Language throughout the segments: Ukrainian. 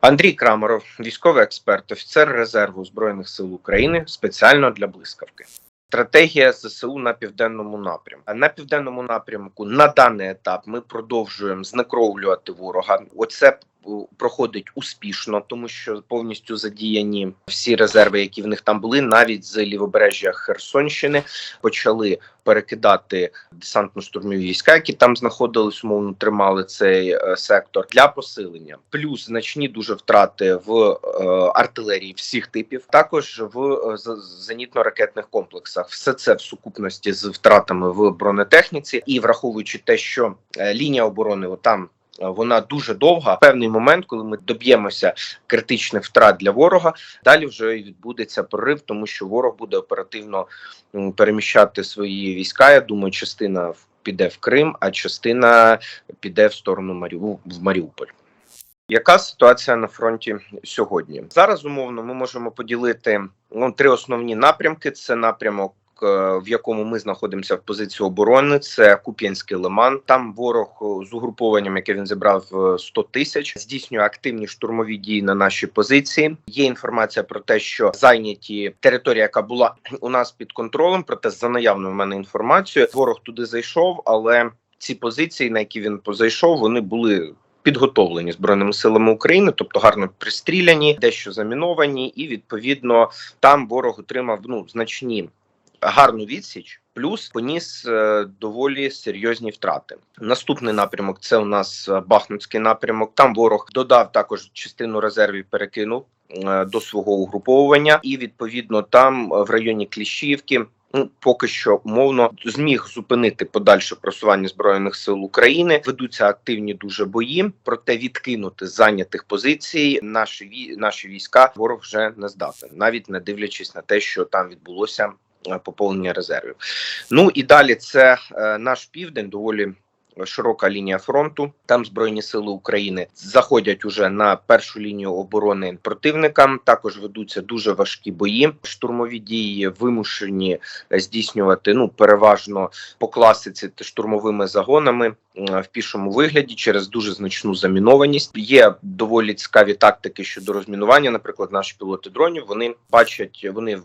Андрій Крамаров, військовий експерт, офіцер резерву збройних сил України, спеціально для блискавки. Стратегія ЗСУ на південному напрямку. На південному напрямку на даний етап ми продовжуємо знекровлювати ворога. Оце проходить успішно, тому що повністю задіяні всі резерви, які в них там були, навіть з лівобережжя Херсонщини почали перекидати десантно-штурмові війська, які там знаходились, умовно тримали цей е, сектор для посилення. Плюс значні дуже втрати в е, артилерії всіх типів, також в е, зенітно-ракетних комплексах. Все це в сукупності з втратами в бронетехніці, і враховуючи те, що лінія оборони там. Вона дуже довга. Певний момент, коли ми доб'ємося критичних втрат для ворога, далі вже відбудеться прорив, тому що ворог буде оперативно переміщати свої війська. Я думаю, частина піде в Крим, а частина піде в сторону Маріу в Маріуполь. Яка ситуація на фронті сьогодні? Зараз умовно ми можемо поділити ну, три основні напрямки: це напрямок. Е, В якому ми знаходимося в позиції оборони, це Куп'янський лиман. Там ворог е, з угрупованням, яке він зібрав е, 100 тисяч, здійснює активні штурмові дії на наші позиції. Є інформація про те, що зайняті територія, яка була у нас під контролем. Проте за наявною в мене інформацією, ворог туди зайшов, але ці позиції, на які він позайшов, вони були підготовлені збройними силами України, тобто гарно пристріляні, дещо заміновані, і відповідно там ворог отримав ну значні гарну відсіч. Плюс поніс е, доволі серйозні втрати. Наступний напрямок це у нас е, Бахмутський напрямок. Там ворог додав також частину резервів, перекинув е, до свого угруповування, і відповідно там в районі Кліщівки. Ну, поки що умовно зміг зупинити подальше просування збройних сил України. Ведуться активні дуже бої. Проте відкинути зайнятих позицій наші наші війська ворог вже не здатен, навіть не дивлячись на те, що там відбулося поповнення резервів. Ну і далі це е, наш південь, доволі широка лінія фронту. Там збройні сили України заходять уже на першу лінію оборони противника. Також ведуться дуже важкі бої. Штурмові дії вимушені е, здійснювати ну переважно по класиці штурмовими загонами е, в пішому вигляді через дуже значну замінованість. Є доволі цікаві тактики щодо розмінування. Наприклад, наші пілоти дронів вони бачать, вони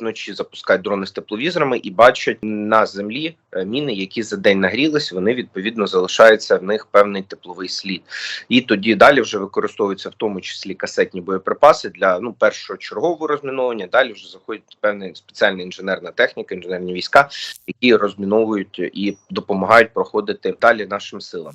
вночі запускають дрони з тепловізорами і бачать на землі е, міни, які за день нагрілись. Вони відповідно залишаються в них певний тепловий слід, і тоді далі вже використовуються в тому числі касетні боєприпаси для ну першого чергового розміновування. Далі вже заходить певна спеціальна інженерна техніка, інженерні війська, які розміновують і допомагають проходити далі нашим силам.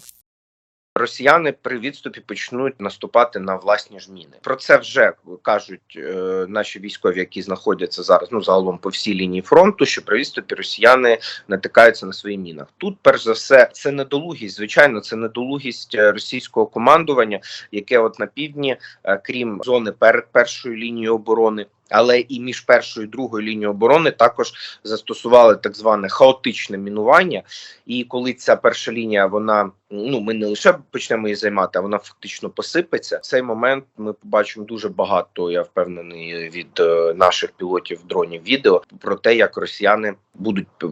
Росіяни при відступі почнуть наступати на власні ж міни. Про це вже кажуть е, наші військові, які знаходяться зараз ну загалом по всій лінії фронту. Що при відступі росіяни натикаються на свої мінах. Тут, перш за все, це недолугість. Звичайно, це недолугість е, російського командування, яке от на півдні, е, крім зони перед першою лінією оборони. Але і між першою і другою лінією оборони також застосували так зване хаотичне мінування. І коли ця перша лінія, вона ну ми не лише почнемо її займати, а вона фактично посипеться. В цей момент ми побачимо дуже багато. Я впевнений від е, наших пілотів дронів відео про те, як росіяни будуть п-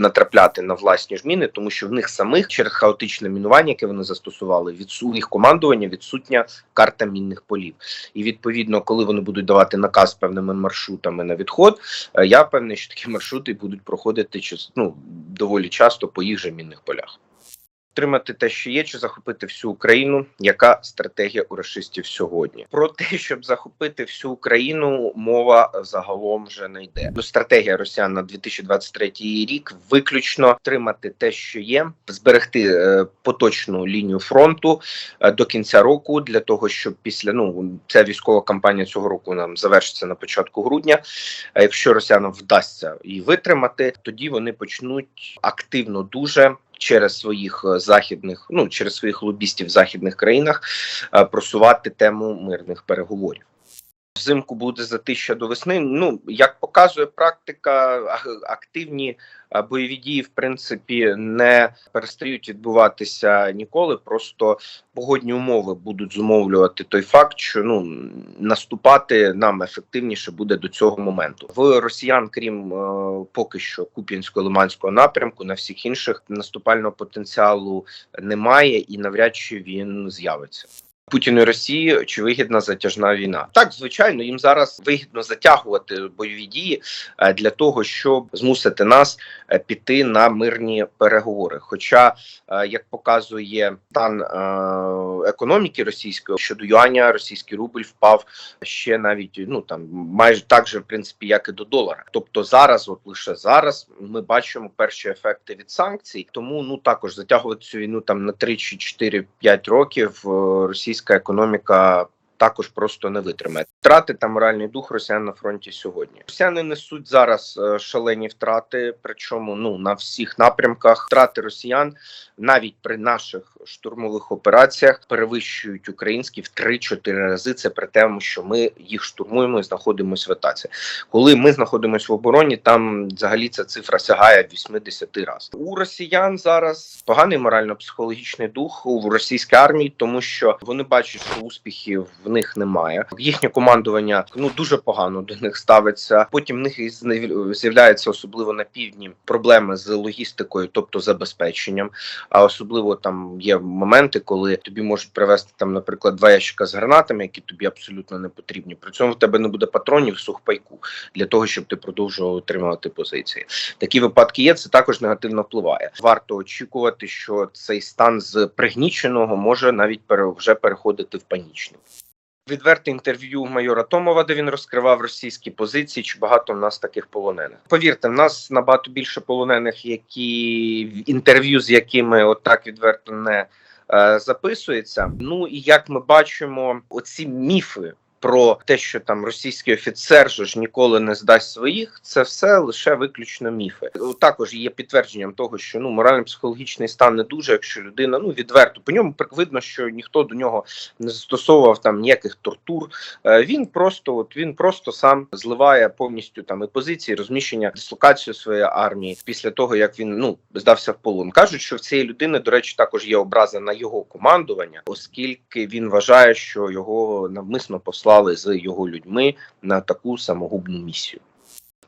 натрапляти на власні ж міни, тому що в них самих через хаотичне мінування, яке вони застосували, від їх командування відсутня карта мінних полів. І відповідно, коли вони будуть давати наказ певними маршрутами на відход, е, я певний, що такі маршрути будуть проходити ну, доволі часто по їх же мінних полях. Отримати те, що є, чи захопити всю Україну. Яка стратегія у рашистів сьогодні? Про те, щоб захопити всю Україну, мова загалом вже не йде. Ну, стратегія Росіян на 2023 рік виключно отримати те, що є, зберегти е, поточну лінію фронту е, до кінця року, для того, щоб після ну ця військова кампанія цього року нам завершиться на початку грудня. А якщо росіянам вдасться її витримати, тоді вони почнуть активно дуже. Через своїх е, західних, ну через своїх лобістів в західних країнах е, просувати тему мирних переговорів. Взимку буде затища до весни. Ну як показує практика, активні бойові дії в принципі не перестають відбуватися ніколи. Просто погодні умови будуть зумовлювати той факт, що ну наступати нам ефективніше буде до цього моменту. В росіян, крім е, поки що куп'янсько лиманського напрямку, на всіх інших наступального потенціалу немає і навряд чи він з'явиться. Путіну і Росії чи вигідна затяжна війна. Так, звичайно, їм зараз вигідно затягувати бойові дії е, для того, щоб змусити нас е, піти на мирні переговори. Хоча, е, як показує стан економіки російської щодо юаня, російський рубль впав ще навіть ну там майже так же, в принципі, як і до долара. Тобто зараз, от лише зараз, ми бачимо перші ефекти від санкцій. Тому ну також затягувати цю війну там на 3 чи 4-5 років е, російська економіка. Також просто не витримає втрати та моральний дух росіян на фронті сьогодні. Росіяни несуть зараз е, шалені втрати, причому ну на всіх напрямках втрати росіян навіть при наших штурмових операціях перевищують українські в 3-4 рази. Це при тому, що ми їх штурмуємо і знаходимося в атаці. Коли ми знаходимося в обороні, там взагалі ця цифра сягає 80 разів. У росіян зараз поганий морально-психологічний дух у російській армії, тому що вони бачать, що успіхів в них немає. Їхнє командування ну дуже погано до них ставиться. Потім в них і з'яв- особливо на півдні проблеми з логістикою, тобто забезпеченням. А особливо там є моменти, коли тобі можуть привезти там, наприклад, два ящика з гранатами, які тобі абсолютно не потрібні. При цьому в тебе не буде патронів сухпайку для того, щоб ти продовжував отримувати позиції. Такі випадки є. Це також негативно впливає. Варто очікувати, що цей стан з пригніченого може навіть вже переходити в панічний. Відверте інтерв'ю майора Томова, де він розкривав російські позиції. Чи багато в нас таких полонених? Повірте, в нас набагато більше полонених, які інтерв'ю з якими отак відверто не е, записується. Ну і як ми бачимо, оці міфи. Про те, що там російський офіцер ж ніколи не здасть своїх, це все лише виключно міфи. Також є підтвердженням того, що ну морально-психологічний стан не дуже, якщо людина ну відверто по ньому видно, що ніхто до нього не застосовував там ніяких тортур. Е, Він просто от він просто сам зливає повністю там і позиції, розміщення, дислокацію своєї армії після того, як він ну здався в полон. кажуть, що в цієї людини, до речі, також є образа на його командування, оскільки він вважає, що його навмисно послали з його людьми на таку самогубну місію.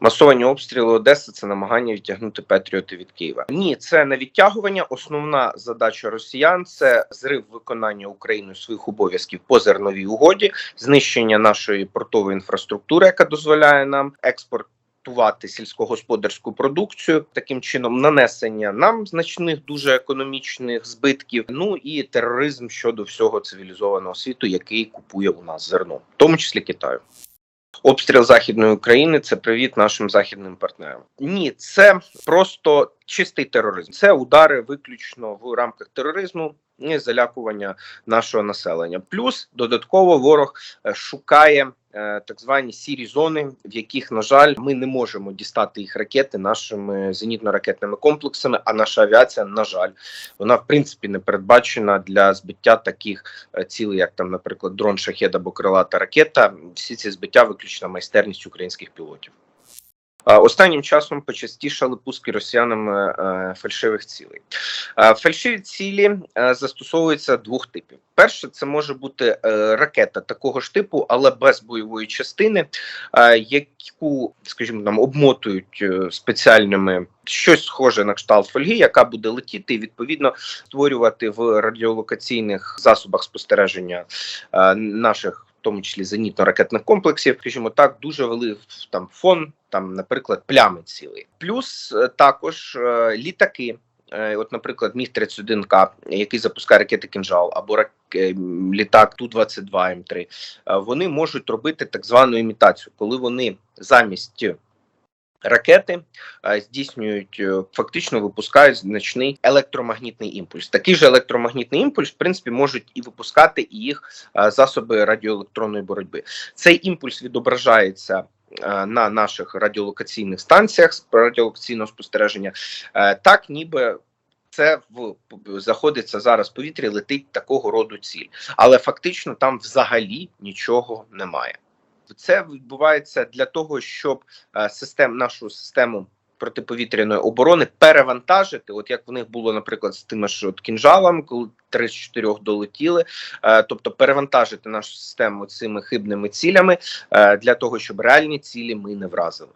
Масовані обстріли Одеси це намагання відтягнути Петріоти від Києва. Ні, це не відтягування. Основна задача росіян це зрив виконання Україною своїх обов'язків по зерновій угоді, знищення нашої портової інфраструктури, яка дозволяє нам експорт. Тувати сільськогосподарську продукцію таким чином нанесення нам значних дуже економічних збитків. Ну і тероризм щодо всього цивілізованого світу, який купує у нас зерно, в тому числі Китаю. Обстріл західної України це привіт нашим західним партнерам. Ні, це просто чистий тероризм. Це удари виключно в рамках тероризму і залякування нашого населення. Плюс додатково ворог е, шукає е, так звані сірі зони, в яких, на жаль, ми не можемо дістати їх ракети нашими зенітно-ракетними комплексами. А наша авіація, на жаль, вона в принципі не передбачена для збиття таких е, цілей, як там, наприклад, дрон шахет або крилата ракета. Всі ці збиття виключно майстерність українських пілотів. Останнім часом почастішали пуски росіянами е, фальшивих цілей. Фальшиві цілі е, застосовуються двох типів. Перше, це може бути е, ракета такого ж типу, але без бойової частини, яку, скажімо, там обмотують спеціальними щось схоже на кшталт фольги, яка буде летіти відповідно створювати в радіолокаційних засобах спостереження наших. Тому числі зенітно-ракетних комплексів, скажімо так, дуже вели там фон, там, наприклад, плями цілий. Плюс е, також е, літаки. Е, От, наприклад, міг 31 к який запускає ракети кінжал, або рак... літак ту 22 м 3 е, вони можуть робити так звану імітацію, коли вони замість ракети здійснюють е, фактично випускають значний електромагнітний імпульс. Такий же електромагнітний імпульс, в принципі, можуть і випускати і їх засоби радіоелектронної боротьби. Цей імпульс відображається. На наших радіолокаційних станціях з радіолокаційного спостереження, е, так ніби це в заходиться зараз повітрі, летить такого роду ціль, але фактично там взагалі нічого немає. Це відбувається для того, щоб е, систем нашу систему протиповітряної оборони перевантажити, от як в них було, наприклад, з тими ж от кінжалами, коли 3 з 4 долетіли, е, тобто перевантажити нашу систему цими хибними цілями е, для того, щоб реальні цілі ми не вразили.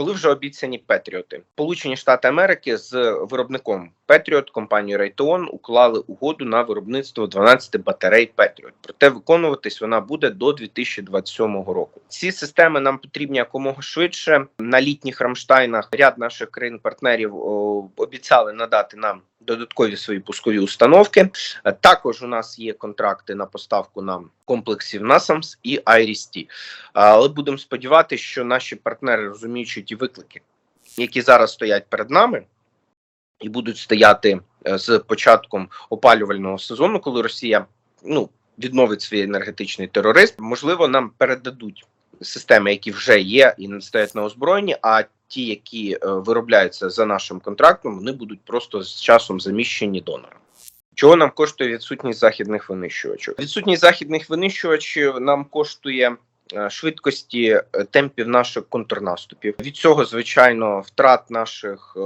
Коли вже обіцяні Петріоти. Сполучені Штати Америки з виробником Петріот, компанією Raytheon, уклали угоду на виробництво 12 батарей Петріот. Проте виконуватись вона буде до 2027 року. Ці системи нам потрібні якомога швидше. На літніх Рамштайнах ряд наших країн-партнерів обіцяли надати нам додаткові свої пускові установки. Е, Також у нас є контракти на поставку нам комплексів NASAMS і IRIS-T. Але будемо сподіватися, що наші партнери розуміючи ті виклики, які зараз стоять перед нами, і будуть стояти е, з початком опалювального сезону, коли Росія ну відновить свій енергетичний тероризм, можливо, нам передадуть системи, які вже є і не стоять на озброєнні. А ті, які е, виробляються за нашим контрактом, вони будуть просто з часом заміщені донором. Чого нам коштує відсутність західних винищувачів? Відсутність західних винищувачів нам коштує швидкості е, темпів наших контрнаступів. Від цього, звичайно, втрат наших е,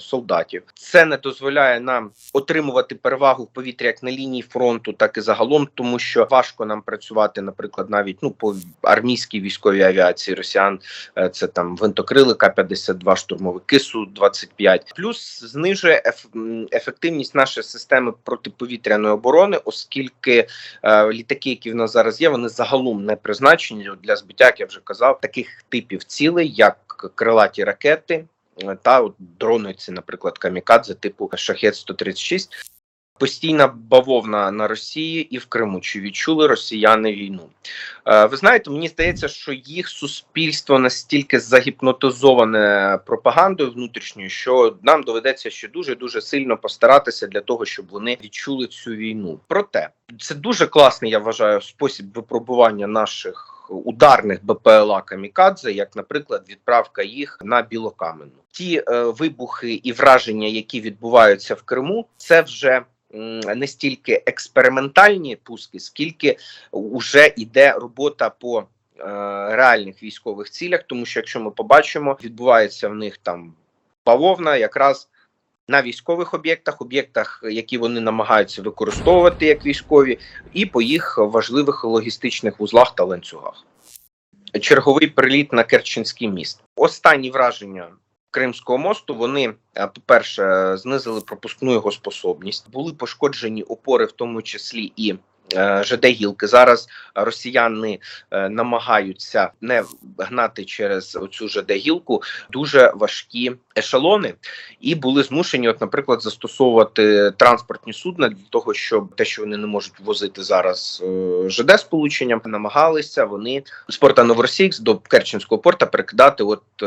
солдатів. Це не дозволяє нам отримувати перевагу в повітрі як на лінії фронту, так і загалом, тому що важко нам працювати, наприклад, навіть ну по армійській військовій авіації росіян. Е, Це там винтокрили К-52, штурмовики Су-25. Плюс знижує еф- ефективність нашої системи протиповітряної оборони, оскільки е, літаки, які в нас зараз є, вони загалом не призначені для збиття, як я вже казав, таких типів цілей, як крилаті ракети. е, Та от дрони, ці, наприклад, камікадзе типу Шахет 136 Постійна бавовна на Росії і в Криму. Чи відчули росіяни війну? Е, ви знаєте, мені здається, що їх суспільство настільки загіпнотизоване пропагандою внутрішньою, що нам доведеться ще дуже дуже сильно постаратися для того, щоб вони відчули цю війну. Проте це дуже класний, я вважаю, спосіб випробування наших ударних БПЛА камікадзе, як, наприклад, відправка їх на білокамену. Ті е, вибухи і враження, які відбуваються в Криму, це вже не стільки експериментальні пуски, скільки вже йде робота по е, реальних військових цілях. Тому що якщо ми побачимо, відбувається в них там бавовна, якраз на військових об'єктах, об'єктах, які вони намагаються використовувати як військові, і по їх важливих логістичних вузлах та ланцюгах. Черговий приліт на Керченський міст. Останні враження Кримського мосту вони, е, по-перше, знизили пропускну його способність, були пошкоджені опори, в тому числі і ЖД гілки. Зараз росіяни е, намагаються не гнати через оцю ЖД гілку дуже важкі ешелони, і були змушені, от, наприклад, застосовувати транспортні судна для того, щоб те, що вони не можуть возити зараз е, ЖД сполученням, намагалися вони з порта Новоросійськ до Керченського порта перекидати от е,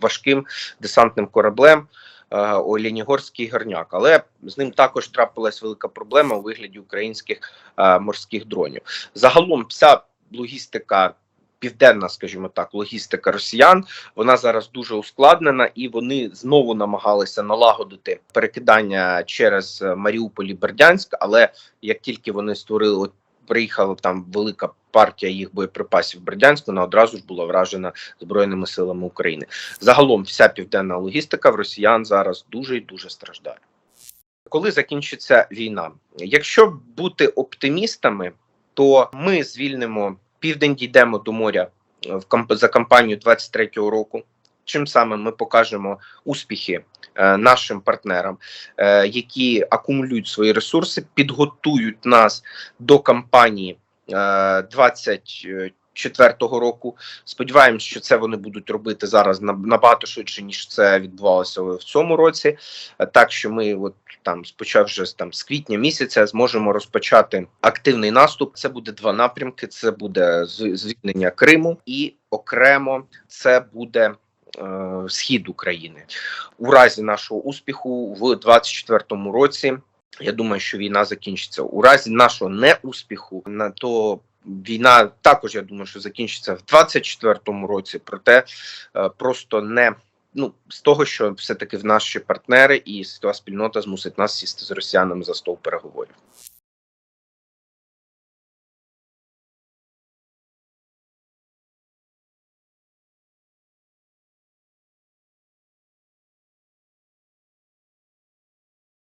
важким десантним кораблем. Е, Олєнігорський горняк, але з ним також трапилась велика проблема у вигляді українських е, морських дронів. Загалом, вся логістика, південна, скажімо так, логістика росіян, вона зараз дуже ускладнена, і вони знову намагалися налагодити перекидання через е, Маріуполь і Бердянськ. Але як тільки вони створили, приїхала там велика партія їх боєприпасів в Бердянську, вона одразу ж була вражена збройними силами України. Загалом, вся південна логістика в росіян зараз дуже і дуже страждає. Коли закінчиться війна, якщо бути оптимістами, то ми звільнимо південь, дійдемо до моря е, в за кампанію 23-го року. Чим саме ми покажемо успіхи е, нашим партнерам, е, які акумулюють свої ресурси, підготують нас до кампанії е, 24-го року. Сподіваємось, що це вони будуть робити зараз на- набагато швидше ніж це відбувалося в цьому році. Так що ми, от там, спочав вже з- там з квітня місяця, зможемо розпочати активний наступ. Це буде два напрямки: це буде звільнення Криму, і окремо це буде. Е, Схід України у разі нашого успіху в 24-му році. Я думаю, що війна закінчиться у разі нашого неуспіху. На то війна також я думаю, що закінчиться в 24-му році. Проте е, просто не ну з того, що все таки в наші партнери і світова спільнота змусить нас сісти з росіянами за стол переговорів.